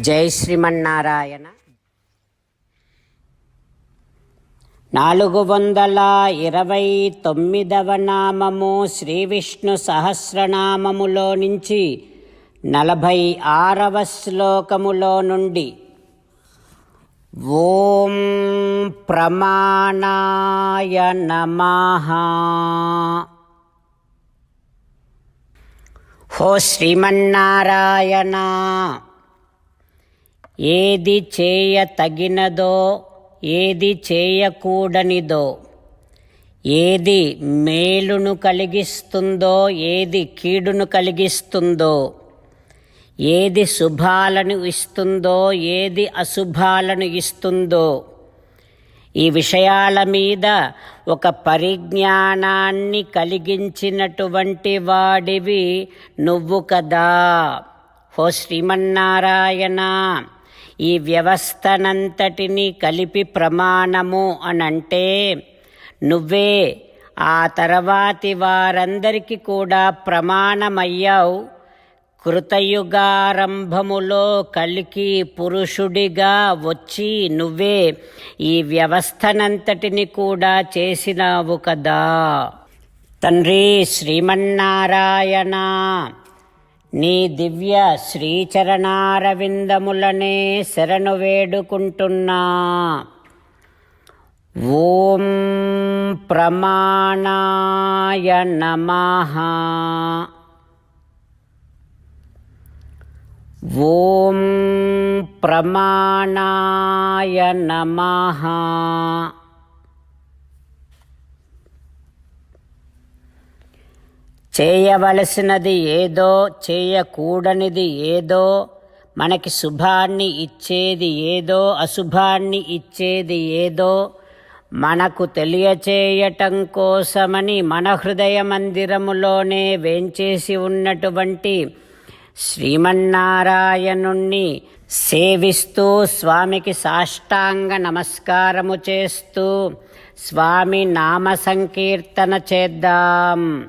జై శ్రీమన్నారాయణ. నాలుగు వందల ఇరవై తొమ్మిదవ నామము శ్రీ విష్ణు సహస్రనామములో నుంచి నలభై ఆరవ శ్లోకములో నుండి ఓం ప్రమాణాయ నమః. హో శ్రీమన్నారాయణ. ఏది చేయ తగినదో ఏది చేయకూడనిదో ఏది మేలును కలిగిస్తుందో ఏది కీడును కలిగిస్తుందో ఏది శుభాలను ఇస్తుందో ఏది అశుభాలను ఇస్తుందో ఈ విషయాల మీద ఒక పరిజ్ఞానాన్ని కలిగించినటువంటి వాడివి నువ్వు కదా. హో శ్రీమన్నారాయణ. ఈ వ్యవస్థనంతటినీ కలిపి ప్రమాణము అనంటే నువ్వే ఆ తర్వాతి వారందరికీ కూడా ప్రమాణమయ్యావు. కృతయుగారంభములో కలికి పురుషుడిగా వచ్చి నువ్వే ఈ వ్యవస్థనంతటిని కూడా చేసినావు కదా. తండ్రి శ్రీమన్నారాయణ. నీ దివ్య శ్రీచరణారవిందములనే శరణు వేడుకుంటున్నా. ఓం ప్రమాణాయ నమ. ఓం ప్రమాణాయ నమః. చేయవలసినది ఏదో చేయకూడనిది ఏదో మనకి శుభాన్ని ఇచ్చేది ఏదో అశుభాన్ని ఇచ్చేది ఏదో మనకు తెలియచేయటం కోసమని మన హృదయ మందిరములోనే వేంచేసి ఉన్నటువంటి శ్రీమన్నారాయణుణ్ణి సేవిస్తూ స్వామికి సాష్టాంగ నమస్కారము చేస్తూ స్వామి నామ సంకీర్తన చేద్దాం.